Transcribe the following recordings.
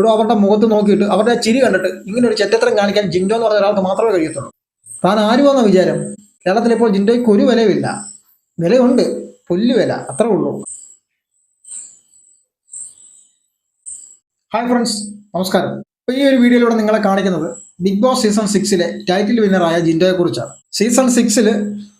ഇവിടെ അവരുടെ മുഖത്ത് നോക്കിയിട്ട് അവരുടെ ചിരി കണ്ടിട്ട് ഇങ്ങനെ ഒരു ചെറ്റത്രം കാണിക്കാൻ ജിൻഡോ എന്ന് പറഞ്ഞ ഒരാൾക്ക് മാത്രമേ കഴിയത്തുള്ളൂ. താൻ ആരുമാന്ന വിചാരം? കേരളത്തിൽ ഇപ്പോൾ ജിൻഡോയ്ക്ക് ഒരു വിലയുമില്ല. വിലയുണ്ട്. പുല്ല് വില. അത്രേ ഉള്ളൂ. ഹായ് ഫ്രണ്ട്സ് നമസ്കാരം. ഇപ്പൊ ഈ ഒരു വീഡിയോയിലൂടെ നിങ്ങളെ കാണിക്കുന്നത് ബിഗ് ബോസ് സീസൺ സിക്സിലെ ടൈറ്റിൽ വിന്നറായ ജിൻഡോയെ കുറിച്ചാണ്. സീസൺ സിക്സിൽ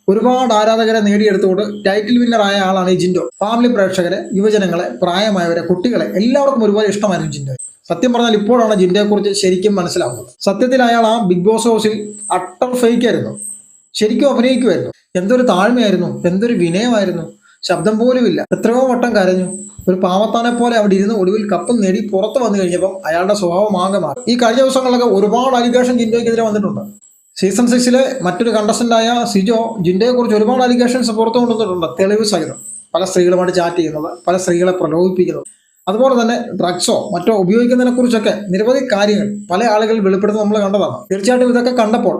ഒരുപാട് ആരാധകരെ നേടിയെടുത്തുകൊണ്ട് ടൈറ്റിൽ വിന്നറായ ആളാണ് ഈ ജിൻഡോ. ഫാമിലി പ്രേക്ഷകരെ യുവജനങ്ങളെ പ്രായമായവരെ കുട്ടികളെ എല്ലാവർക്കും ഒരുപാട് ഇഷ്ടമായിരുന്നു ജിൻഡോ സത്യം പറഞ്ഞാൽ ഇപ്പോഴാണ് ജിൻഡയെക്കുറിച്ച് ശരിക്കും മനസ്സിലാവുന്നത്. സത്യത്തിൽ അയാൾ ആ ബിഗ് ബോസ് ഹൗസിൽ അട്ടർ ഫേക്ക് ആയിരുന്നു. ശരിക്കും അഭിനയിക്കുമായിരുന്നു എന്തൊരു താഴ്മയായിരുന്നു എന്തൊരു വിനയമായിരുന്നു. ശബ്ദം പോലും ഇല്ല. എത്രയോ വട്ടം കരഞ്ഞു. ഒരു പാവത്താനെ പോലെ അവിടെ ഇരുന്ന് ഒടുവിൽ കപ്പം നേടി പുറത്ത് വന്നു കഴിഞ്ഞപ്പം അയാളുടെ സ്വഭാവം ആകെ മാറി. ഈ കഴിഞ്ഞ ദിവസങ്ങളിലൊക്കെ ഒരുപാട് അലിഗേഷൻ ജിൻഡോയ്ക്കെതിരെ വന്നിട്ടുണ്ട്. സീസൺ സിക്സിലെ മറ്റൊരു കണ്ടസ്റ്റന്റായ സിജോ ജിൻഡോയെ കുറിച്ച് ഒരുപാട് അലിഗേഷൻസ് പുറത്തു കൊണ്ടുവന്നിട്ടുണ്ട്. തെളിവ് സഹിതം. പല സ്ത്രീകളുമായിട്ട് ചാറ്റ് ചെയ്യുന്നത് പല സ്ത്രീകളെ പ്രലോഭിപ്പിക്കുന്നത്. അതുപോലെ തന്നെ ഡ്രഗ്സോ മറ്റോ ഉപയോഗിക്കുന്നതിനെ കുറിച്ചൊക്കെ നിരവധി കാര്യങ്ങൾ പല ആളുകൾ വെളിപ്പെടുത്തുന്നത് നമ്മൾ കണ്ടതാണ്. തീർച്ചയായിട്ടും ഇതൊക്കെ കണ്ടപ്പോൾ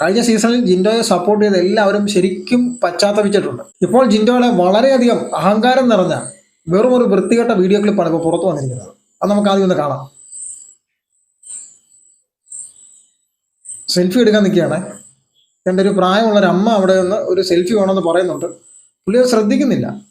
കഴിഞ്ഞ സീസണിൽ ജിൻഡോയെ സപ്പോർട്ട് ചെയ്ത എല്ലാവരും ശരിക്കും പശ്ചാത്തപിച്ചിട്ടുണ്ട്. ഇപ്പോൾ ജിൻഡോയുടെ വളരെയധികം അഹങ്കാരം നിറഞ്ഞ വെറും ഒരു വൃത്തികെട്ട വീഡിയോ ക്ലിപ്പാണ് ഇപ്പോൾ പുറത്തു വന്നിരിക്കുന്നത്. അത് നമുക്ക് ആദ്യം ഒന്ന് കാണാം. സെൽഫി എടുക്കാൻ നിൽക്കുകയാണ്. എന്റെ ഒരു പ്രായമുള്ള അമ്മ അവിടെ നിന്ന് ഒരു സെൽഫി വേണമെന്ന് പറയുന്നുണ്ട്. പുള്ളി ശ്രദ്ധിക്കുന്നില്ല.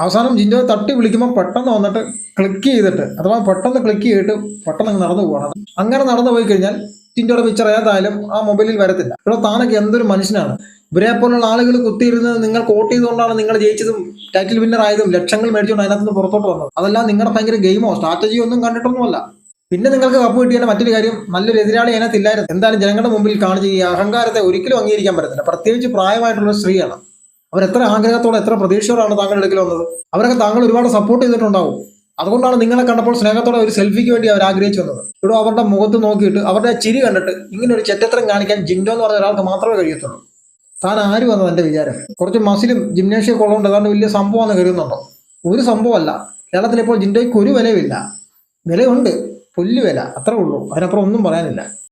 അവസാനം ജിൻഡോ തട്ടി വിളിക്കുമ്പോൾ പെട്ടെന്ന് വന്നിട്ട് ക്ലിക്ക് ചെയ്തിട്ട് അഥവാ പെട്ടെന്ന് ക്ലിക്ക് ചെയ്തിട്ട് പെട്ടെന്ന് നടന്നു പോകണം അങ്ങനെ നടന്നു പോയി കഴിഞ്ഞാൽ ജിൻഡോയുടെ പിക്ചർ ഏതായാലും ആ മൊബൈലിൽ വരത്തില്ല. ഇവിടെ താനൊക്കെ എന്തൊരു മനുഷ്യനാണ്. ഇവരെ പോലുള്ള ആളുകൾ കുത്തിയിരുന്ന് നിങ്ങൾ കോട്ട് ചെയ്തുകൊണ്ടാണ് നിങ്ങൾ ജയിച്ചതും ടൈറ്റിൽ വിന്നർ ആയതും ലക്ഷങ്ങൾ മേടിച്ചുകൊണ്ട് അതിനകത്ത് നിന്ന് പുറത്തോട്ട് വന്നത്. അതെല്ലാം നിങ്ങളുടെ ഭയങ്കര ഗെയിമോ സ്ട്രാറ്റജിയോ ഒന്നും കണ്ടിട്ടൊന്നുമല്ല. പിന്നെ നിങ്ങൾക്ക് കപ്പ് കിട്ടിയാൽ മറ്റൊരു കാര്യം നല്ലൊരു എതിരാളി അതിനകത്തില്ലായിരുന്നു എന്തായാലും ജനങ്ങളുടെ മുമ്പിൽ കാണിച്ച് ഈ അഹങ്കാരത്തെ ഒരിക്കലും അംഗീകരിക്കാൻ പറ്റത്തില്ല. പ്രത്യേകിച്ച് പ്രായമായിട്ടുള്ള സ്ത്രീയാണ്. അവർ എത്ര ആഗ്രഹത്തോടെ എത്ര പ്രതീക്ഷയോടാണ് താങ്കളുടെ അടുക്കൽ വന്നത്? അവരൊക്കെ താങ്കൾ ഒരുപാട് സപ്പോർട്ട് ചെയ്തിട്ടുണ്ടാവും. അതുകൊണ്ടാണ് നിങ്ങളെ കണ്ടപ്പോൾ സ്നേഹത്തോടെ ഒരു സെൽഫിക്ക് വേണ്ടി അവർ ആഗ്രഹിച്ചു വന്നത്. ഇവിടെ അവരുടെ മുഖത്ത് നോക്കിയിട്ട് അവരുടെ ചിരി കണ്ടിട്ട് ഇങ്ങനെ ഒരു ചെറ്റത്തരം കാണിക്കാൻ ജിൻഡോ എന്ന് പറഞ്ഞ ഒരാൾക്ക് മാത്രമേ കഴിയത്തുള്ളൂ. താൻ ആര് വന്നത് എന്റെ വിചാരം? കുറച്ച് മസിലും ജിംനേഷ്യം കൊള്ളുകൊണ്ട് ഏതാണ്ട് വലിയ സംഭവമാണെന്ന് കരുതുന്നുണ്ടോ? ഒരു സംഭവമല്ല. കേരളത്തിൽ ഇപ്പോൾ ജിൻഡോയ്ക്ക് ഒരു വിലയുമില്ല. വിലയുണ്ട്. പുല്ല് വില. അത്രേ ഉള്ളൂ. അതിനപ്പുറം ഒന്നും പറയാനില്ല.